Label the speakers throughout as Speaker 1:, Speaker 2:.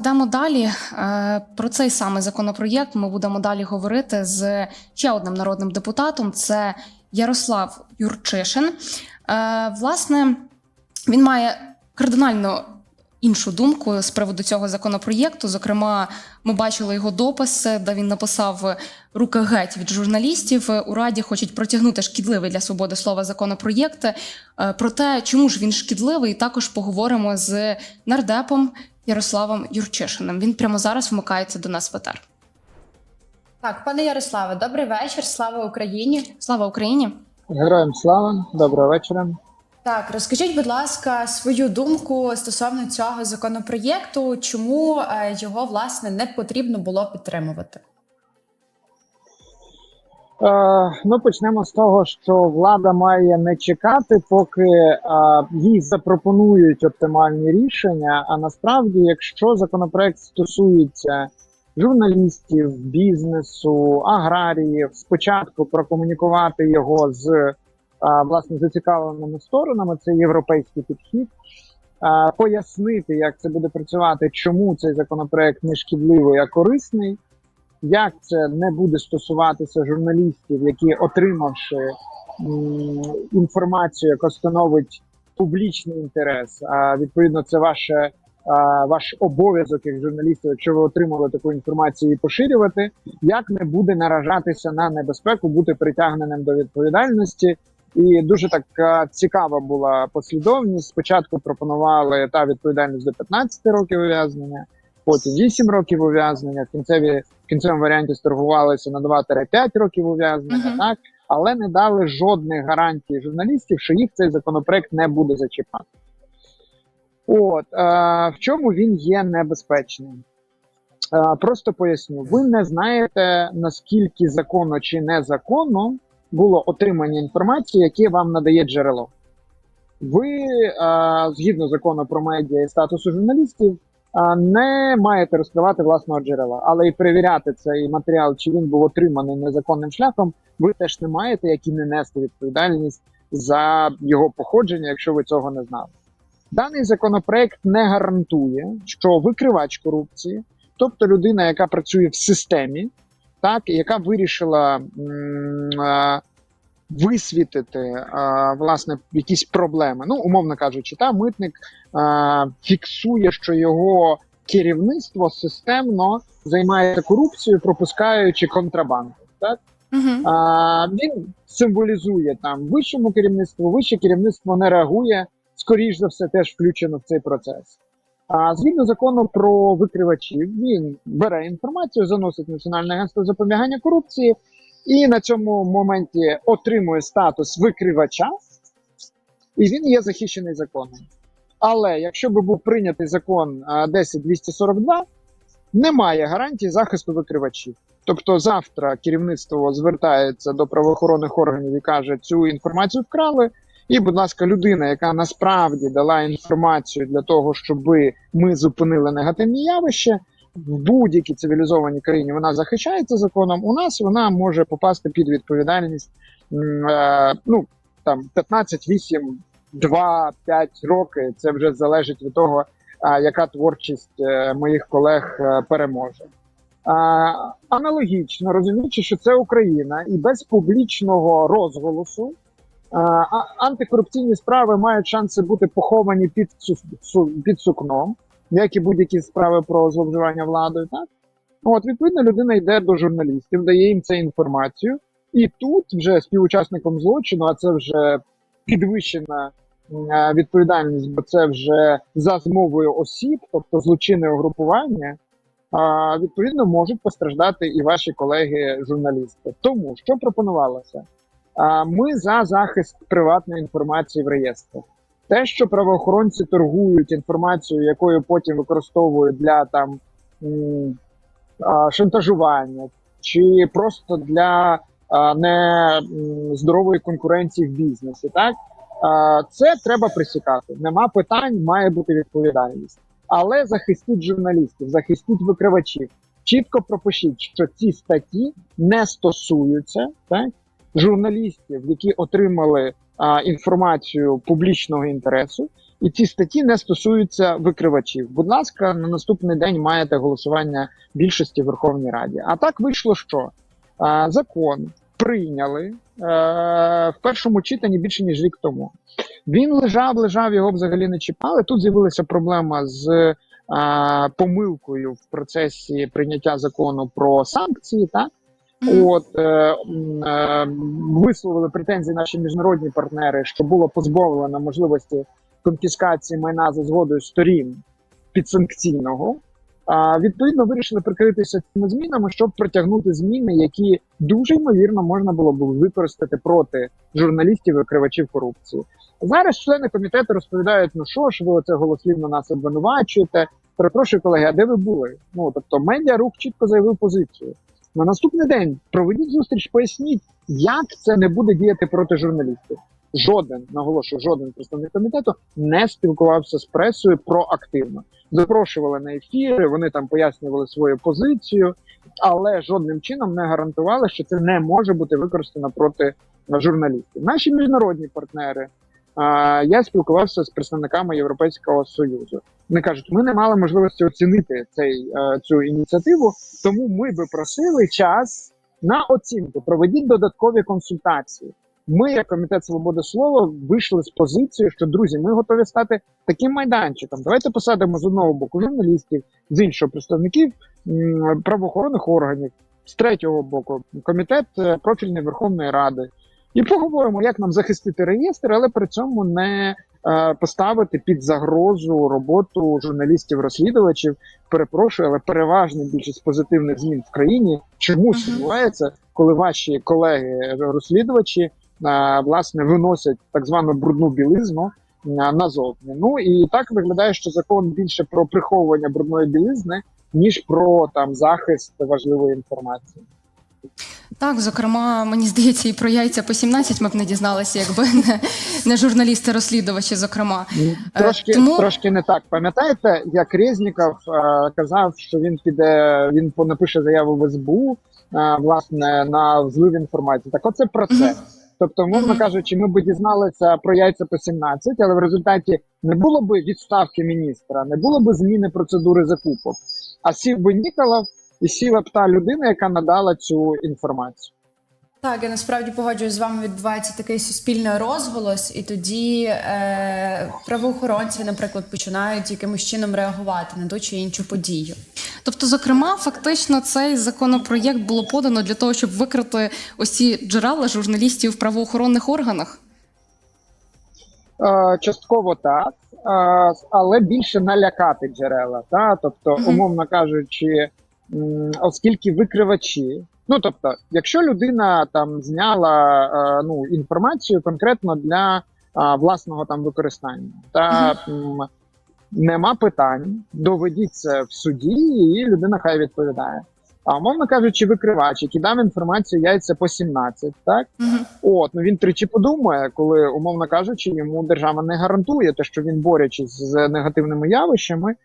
Speaker 1: Йдемо далі. Е, Про цей самий законопроєкт ми будемо далі говорити з ще одним народним депутатом. Це Ярослав Юрчишин. Е, Власне, він має кардинально іншу думку з приводу цього законопроєкту. Зокрема, ми бачили його допис, де він написав руки геть від журналістів. У раді хочуть протягнути шкідливий для свободи слова законопроєкт. Е, Про те, чому ж він шкідливий, також поговоримо з нардепом Ярославом Юрчишиним. Він прямо зараз вмикається до нас в етер.
Speaker 2: Так, пане Ярославе, добрий вечір. Слава Україні.
Speaker 1: Слава Україні!
Speaker 3: Героям слава, доброго вечора.
Speaker 2: Так, розкажіть, будь ласка, свою думку стосовно цього законопроєкту, чому е, його власне не потрібно було підтримувати?
Speaker 3: Е, ну почнемо з того, що влада має не чекати, поки е, їй запропонують оптимальні рішення. А насправді, якщо законопроект стосується журналістів, бізнесу, аграріїв, спочатку прокомунікувати його з е, власне зацікавленими сторонами, це європейський підхід. е, Пояснити, як це буде працювати, чому цей законопроект не шкідливий, а корисний. Як це не буде стосуватися журналістів, які, отримавши інформацію, яка становить публічний інтерес, а відповідно це ваше. Ваш обов'язок як журналістів, якщо ви отримали таку інформацію, її поширювати, як не буде наражатися на небезпеку, бути притягненим до відповідальності. І дуже так цікава була послідовність. Спочатку пропонували та відповідальність до 15 років ув'язнення, потім 8 років ув'язнення. В кінцеві кінцевому варіанті сторгувалися на 2-5 років ув'язнення,
Speaker 1: Мгм.
Speaker 3: так але не дали жодних гарантій журналістів, що їх цей законопроект не буде зачіпати. От е, в чому він є небезпечним? Е, просто поясню: ви не знаєте наскільки законно чи незаконно було отримання інформації, яке вам надає джерело. Ви, е, згідно закону про медіа і статусу журналістів, не маєте розкривати власного джерела, але і перевіряти цей матеріал, чи він був отриманий незаконним шляхом, ви теж не маєте, як і не нести відповідальність за його походження, якщо ви цього не знали. Даний законопроект не гарантує, що викривач корупції, тобто людина, яка працює в системі, так яка вирішила м, висвітити а, власне якісь проблеми. Ну, умовно кажучи, та митник а, фіксує, що його керівництво системно займається корупцією, пропускаючи контрабанду. Так
Speaker 1: Угу.
Speaker 3: а, він символізує там вищому керівництву, вище керівництво не реагує, скоріш за все, теж включено в цей процес. А згідно закону про викривачів, він бере інформацію, заносить в Національне агентство запобігання корупції і на цьому моменті отримує статус викривача, і він є захищений законом. Але якщо би був прийнятий закон а, 10242, немає гарантії захисту викривачів. Тобто завтра керівництво звертається до правоохоронних органів і каже, цю інформацію вкрали. І, будь ласка, людина, яка насправді дала інформацію для того, щоб ми зупинили негативні явища будь-якій цивілізованій країні, вона захищається законом. У нас вона може попасти під відповідальність е, ну там 15, 8, 2, 5 років. Це вже залежить від того, яка творчість е, моїх колег е, переможе. Аналогічно розуміючи, що це Україна, і без публічного розголосу антикорупційні справи мають шанси бути поховані під під сукном, як і будь-які справи про зловживання владою. Так от відповідно людина йде до журналістів, дає їм цю інформацію, і тут вже співучасником злочину, а це вже підвищена е, відповідальність, бо це вже за змовою осіб, тобто злочинне угрупування. Відповідно можуть постраждати і ваші колеги-журналісти. Тому що пропонувалося? Ми за захист приватної інформації в реєстрах. Те, що правоохоронці торгують інформацією, якою потім використовують для там шантажування, чи просто для а, не здорової конкуренції в бізнесі, так це треба присікати. Нема питань, має бути відповідальність але захистіть журналістів, захистіть викривачів. Чітко пропишіть, що ці статті не стосуються так, журналістів, які отримали інформацію публічного інтересу, і ці статті не стосуються викривачів. Будь ласка, на наступний день маєте голосування більшості в Верховній Раді. А так вийшло, що закон прийняли е, в першому читанні більше ніж рік тому. Він лежав, лежав, його взагалі не чіпали. Тут з'явилася проблема з помилкою в процесі прийняття закону про санкції. Так. От е, е, висловили претензії наші міжнародні партнери, що було позбавлено можливості конфіскації майна за згодою сторін підсанкційного. А відповідно вирішили прикритися цими змінами, щоб протягнути зміни, які дуже ймовірно можна було б використати проти журналістів і викривачів корупції. Зараз члени комітету розповідають: ну що ж, ви оце голослівно нас обвинувачуєте. Перепрошую, колеги, а де ви були? Ну тобто, медіа рух чітко заявив позицію. На наступний день проведіть зустріч, поясніть, як це не буде діяти проти журналістів. Жоден наголошую, жоден представник комітету не спілкувався з пресою проактивно. Запрошували на ефіри, вони там пояснювали свою позицію, але жодним чином не гарантували, що це не може бути використано проти журналістів. Наші міжнародні партнери. Я спілкувався з представниками Європейського союзу. Вони кажуть, ми не мали можливості оцінити цей е, цю ініціативу, тому ми би просили час на оцінку. Проведіть додаткові консультації. Ми, як комітет свободи слова, вийшли з позицією, що друзі, ми готові стати таким майданчиком. Давайте посадимо з одного боку журналістів, з іншого представників правоохоронних органів, з третього боку комітет е, профільної Верховної Ради. І поговоримо, як нам захистити реєстр, але при цьому не е, поставити під загрозу роботу журналістів-розслідувачів. Перепрошую, але переважна більшість позитивних змін в країні чомусь відбувається, коли ваші колеги-розслідувачі е, власне виносять так звану брудну білизну е, назовні. Ну і так виглядає, що закон більше про приховування брудної білизни, ніж про там захист важливої інформації.
Speaker 1: Так, зокрема, мені здається, і про яйця по 17 ми б не дізналися, якби не, не журналісти-розслідувачі, зокрема.
Speaker 3: Ну, Трошки,
Speaker 1: тому-
Speaker 3: трошки не так. Пам'ятаєте, як Резніков е, казав, що він піде, він напише заяву в СБУ, е, власне, на злив інформації. Так оце про це.
Speaker 1: Мгм.
Speaker 3: Тобто, мовно
Speaker 1: Мгм.
Speaker 3: кажучи, ми б дізналися про яйця по 17, але в результаті не було б відставки міністра, не було б зміни процедури закупок, а сів би Ніколов і сіла б та людина, яка надала цю інформацію.
Speaker 2: Так, я насправді погоджуюсь з вами. Відбувається такий суспільний розголос, і тоді е, правоохоронці, наприклад, починають якимось чином реагувати на ту чи іншу подію.
Speaker 1: Тобто, зокрема, фактично, цей законопроєкт було подано для того, щоб викрити ось ці джерела журналістів в правоохоронних органах.
Speaker 3: Е, Частково так, е, але більше налякати джерела. Та? Тобто, умовно кажучи, оскільки викривачі, ну тобто, якщо людина там зняла е, ну, інформацію конкретно для власного там використання, та нема питань, доведіть це в суді, і людина хай відповідає. А умовно кажучи, викривач, який дав інформацію яйця по 17, так
Speaker 1: Угу.
Speaker 3: От, ну він тричі подумає, коли, умовно кажучи, йому держава не гарантує те, що він борючись з негативними явищами, е,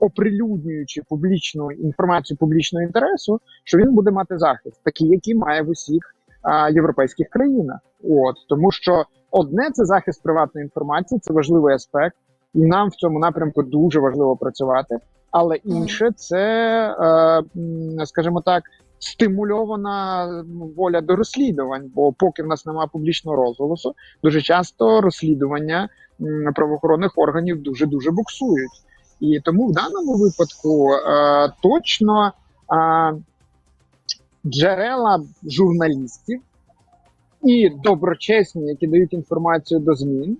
Speaker 3: оприлюднюючи публічну інформацію публічного інтересу, що він буде мати захист, такий, який має в усіх е, європейських країнах. От тому, що одне це захист приватної інформації, це важливий аспект, і нам в цьому напрямку дуже важливо працювати. Але інше це, е, скажімо так, стимульована воля до розслідувань, бо поки в нас немає публічного розголосу, дуже часто розслідування правоохоронних органів дуже дуже буксують. І тому в даному випадку е, точно е, джерела журналістів і доброчесні, які дають інформацію до змін,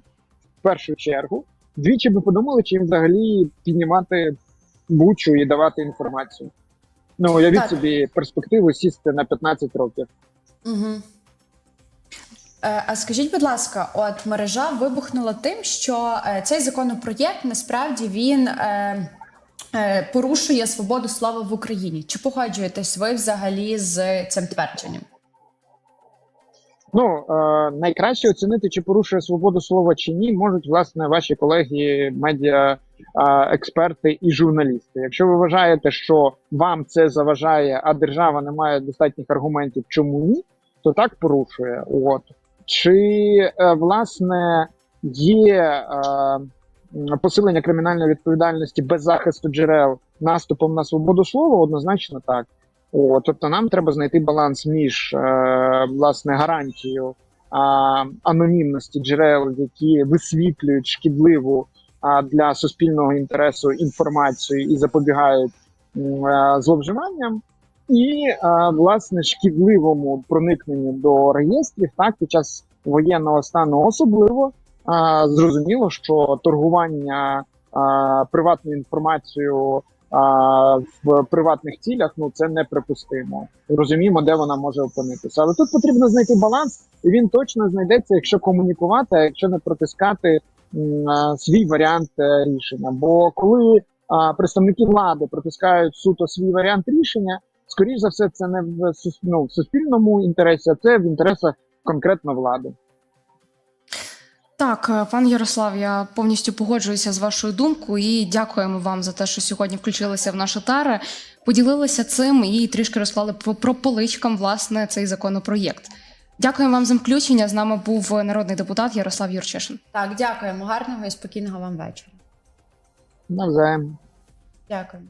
Speaker 3: в першу чергу, двічі би подумали, чи їм взагалі піднімати бучу і давати інформацію. Ну, уявіть
Speaker 2: Так.
Speaker 3: собі перспективу сісти на 15 років.
Speaker 2: Угу. А скажіть, будь ласка, от мережа вибухнула тим, що е, цей законопроєкт насправді він е, е, порушує свободу слова в Україні. Чи погоджуєтесь ви взагалі з цим твердженням?
Speaker 3: Ну е, найкраще оцінити, чи порушує свободу слова чи ні, можуть власне ваші колеги, медіа експерти і журналісти. Якщо ви вважаєте, що вам це заважає, а держава не має достатніх аргументів, чому ні, то так порушує. От чи е, власне є е, посилення кримінальної відповідальності без захисту джерел наступом на свободу слова, однозначно так. О, тобто нам треба знайти баланс між е, власне гарантією а, анонімності джерел, які висвітлюють шкідливу для суспільного інтересу інформацію і запобігають е, зловживанням, і е, власне шкідливому проникненню до реєстрів так під час воєнного стану особливо а, зрозуміло, що торгування а, приватною інформацією а, в приватних цілях ну це неприпустимо. Розуміємо, де вона може опинитися. Але тут потрібно знайти баланс, і він точно знайдеться, якщо комунікувати, а якщо не протискати а, свій варіант е, рішення. Бо коли представники влади протискають суто свій варіант рішення, скоріш за все, це не в ну, в суспільному інтересі, а це в інтересах конкретно влади.
Speaker 1: Так, е, пан Ярослав, я повністю погоджуюся з вашою думкою і дякуємо вам за те, що сьогодні включилися в нашу тари, поділилися цим і трішки розклали про поличкам власне цей законопроєкт. Дякуємо вам за включення. З нами був народний депутат Ярослав Юрчишин.
Speaker 2: Так, дякуємо. Гарного і спокійного вам вечора.
Speaker 3: Навзаєм.
Speaker 2: Дякую.